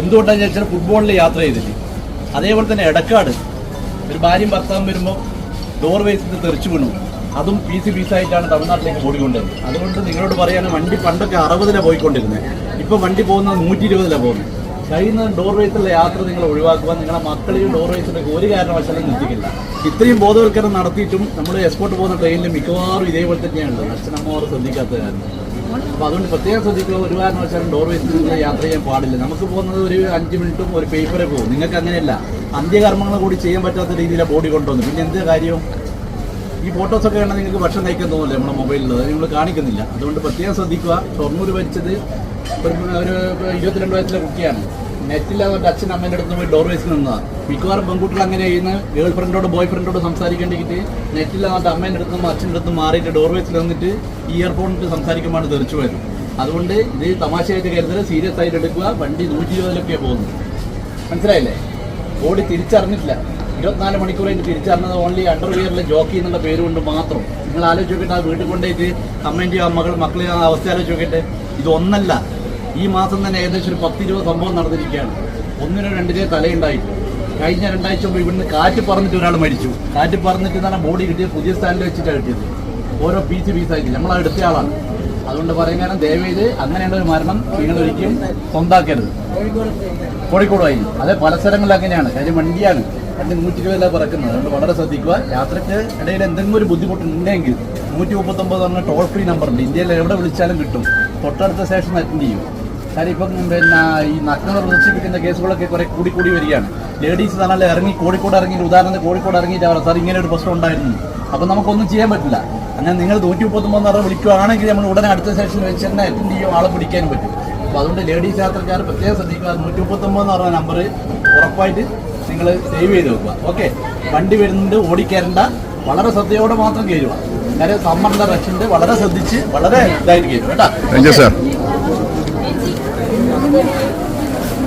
എന്തുകൊണ്ടാണെന്ന് ചില ഫുട്ബോളിൽ യാത്ര ചെയ്തില്ലേ? അതേപോലെ തന്നെ എടക്കാട്. ഒരു ഭാര്യയും ഭർത്താവും വരുമ്പോൾ ഡോർ വേസിൽ തെറിച്ചു വീണു. അതും പീസ് പീസായിട്ടാണ് തമിഴ്നാട്ടിലേക്ക് ഓടിക്കൊണ്ടിരുന്നത്. അതുകൊണ്ട് നിങ്ങളോട് പറയാനും വണ്ടി പണ്ടൊക്കെ അറുപതിലാണ് പോയിക്കൊണ്ടിരുന്നത് ഇപ്പോൾ വണ്ടി പോകുന്നത് നൂറ്റി ഇരുപതിലാണ് പോകുന്നത്. കഴിയുന്ന ഡോർ വേസിലുള്ള യാത്ര നിങ്ങൾ ഒഴിവാക്കുക നിങ്ങളുടെ മക്കളെയും ഡോർ വേസിലേക്ക് ഒരു കാരണവശാലും നിർത്തിക്കില്ല. ഇത്രയും ബോധവൽക്കരണം നടത്തിയിട്ടും നമ്മൾ എക്സ്പോർട്ട് പോകുന്ന ട്രെയിനിൽ മിക്കവാറും ഇതേപോലെ തന്നെയാണ് അച്ഛനമ്മമാർ ശ്രദ്ധിക്കാത്ത കാരണം അപ്പൊ അതുകൊണ്ട് പ്രത്യേകം ശ്രദ്ധിക്കുക. ഒരു കാരണവശാലും ഡോർ വെച്ചിട്ടുള്ള യാത്ര ചെയ്യാൻ പാടില്ല. നമുക്ക് പോകുന്നത് ഒരു അഞ്ച് മിനിറ്റും ഒരു പേപ്പറെ പോകും. നിങ്ങൾക്ക് അങ്ങനെയല്ല. അന്ത്യകർമ്മങ്ങൾ കൂടി ചെയ്യാൻ പറ്റാത്ത രീതിയിലാണ് ബോഡി കൊണ്ടുവന്നു. പിന്നെ എന്ത് കാര്യവും ഈ ഫോട്ടോസൊക്കെ കണ്ടാൽ നിങ്ങൾക്ക് ഭക്ഷണം കഴിക്കാൻ തോന്നില്ല നമ്മുടെ മൊബൈലിൽ അത് നിങ്ങൾ കാണിക്കുന്നില്ല. അതുകൊണ്ട് പ്രത്യേകം ശ്രദ്ധിക്കുക. ഷൊർണൂർ വലിച്ചത് ഒരു ഇരുപത്തിരണ്ട് വയസ്സിലെ കുട്ടിയാണ്. നെറ്റില്ലാതെ അച്ഛൻ അമ്മേന്റെ അടുത്ത് പോയി ഡോർ വേസിൽ നിന്നതാണ് മിക്കവാറും പെൺകുട്ടികൾ അങ്ങനെ ചെയ്യുന്ന ഗേൾ ഫ്രണ്ടോട് ബോയ് ഫ്രണ്ടോട് സംസാരിക്കേണ്ടിട്ട് നെറ്റില്ലാതെ അമ്മേന്റെ അടുത്തും അച്ഛന്റെ അടുത്ത് മാറിയിട്ട് ഡോർ വേസിൽ നിന്നിട്ട് ഇയർഫോണിട്ട് സംസാരിക്കുമ്പോൾ തെറിച്ചു വരും അതുകൊണ്ട് ഇത് തമാശയായിട്ട് കരുതൽ സീരിയസ് ആയിട്ട് എടുക്കുക. വണ്ടി നൂറ്റി ഇരുപതിലൊക്കെ പോകുന്നത്. മനസ്സിലായില്ലേ? ഓടി തിരിച്ചറിഞ്ഞിട്ടില്ല. ഇരുപത്തിനാല് മണിക്കൂർ കഴിഞ്ഞ് തിരിച്ചറിഞ്ഞത് ഓൺലി അണ്ടർവിയറിലെ ജോക്കി എന്നുള്ള പേര് കൊണ്ട് മാത്രം. നിങ്ങൾ ആലോചിച്ച് നോക്കിയിട്ട് ആ വീട്ടിൽ കൊണ്ടുപോയിട്ട് അമ്മേന്റെയും മകൾ മക്കളെയും അവസ്ഥ ആലോചിച്ച് നോക്കിയിട്ട്. ഇതൊന്നല്ല. ഈ മാസം തന്നെ ഏകദേശം ഒരു പത്തിരുപത് സംഭവം നടന്നിരിക്കുകയാണ്. ഒന്നിനോ രണ്ടിനോ തലയുണ്ടായിട്ട് കഴിഞ്ഞ രണ്ടാഴ്ച മുമ്പ് ഇവിടുന്ന് കാറ്റ് പറഞ്ഞിട്ട് ഒരാൾ മരിച്ചു. കാറ്റ് പറഞ്ഞിട്ട് തന്നെ ബോഡി കിട്ടിയത് പുതിയ സ്റ്റാൻഡിൽ വെച്ചിട്ടാണ് കിട്ടിയത്. ഓരോ പീസ് പീസാക്കി നമ്മൾ എടുത്ത ആളാണ്. അതുകൊണ്ട് പറയും കാരണം ദയവേത് അങ്ങനെയുള്ള ഒരു മരണം നിങ്ങൾ ഒരിക്കലും സ്വന്താക്കരുത്. കോഴിക്കോടായി അതെ പല സ്ഥലങ്ങളിൽ അങ്ങനെയാണ്. കാര്യം വണ്ടിയാണ്. രണ്ട് നൂറ്റി ഇരുപതിലാണ് പറക്കുന്നത്. അതുകൊണ്ട് വളരെ ശ്രദ്ധിക്കുക. യാത്രയ്ക്ക് ഇടയിൽ എന്തെങ്കിലും ഒരു ബുദ്ധിമുട്ടുണ്ടെങ്കിൽ നൂറ്റി മുപ്പത്തൊമ്പത് പറഞ്ഞ ടോൾ ഫ്രീ നമ്പറുണ്ട് ഇന്ത്യയിൽ എവിടെ വിളിച്ചാലും കിട്ടും. തൊട്ടടുത്ത സ്റ്റേഷൻ അറ്റൻഡ് ചെയ്യും. കാര്യം ഇപ്പം പിന്നെ ഈ നഗ്നത പ്രദർശിപ്പിക്കുന്ന കേസുകളൊക്കെ കുറെ കൂടി കൂടി വരികയാണ്. ലേഡീസ് തന്നെ ഇറങ്ങി കോഴിക്കോട് ഇറങ്ങി ഉദാഹരണത്തിന് കോഴിക്കോട് ഇറങ്ങിയിട്ട് അവർ സാർ ഇങ്ങനെ ഒരു പ്രശ്നം ഉണ്ടായിരുന്നു. അപ്പം നമുക്കൊന്നും ചെയ്യാൻ പറ്റില്ല. അങ്ങനെ നിങ്ങൾ നൂറ്റി മുപ്പത്തൊമ്പത് പറഞ്ഞ് വിളിക്കുകയാണെങ്കിൽ നമ്മൾ ഉടനെ അടുത്ത സെഷൻ വെച്ച് തന്നെ അറ്റൻഡ് ചെയ്യും ആളെ പിടിക്കാനും പറ്റും. അപ്പോൾ അതുകൊണ്ട് ലേഡീസ് യാത്രക്കാർ പ്രത്യേകം ശ്രദ്ധിക്കുക നൂറ്റി മുപ്പത്തൊമ്പത് എന്ന് പറഞ്ഞ നമ്പർ ഉറപ്പായിട്ട് നിങ്ങൾ സേവ് ചെയ്ത് വെക്കുക. ഓക്കെ വണ്ടി വരുന്നുണ്ട് ഓടിക്കയറണ്ട. വളരെ ശ്രദ്ധയോടെ മാത്രം കയറുക. കാര്യം സമ്മറിന്റെ റഷുണ്ട് വളരെ ശ്രദ്ധിച്ച് വളരെ ഇതായിട്ട് കയറുക. കേട്ടോ?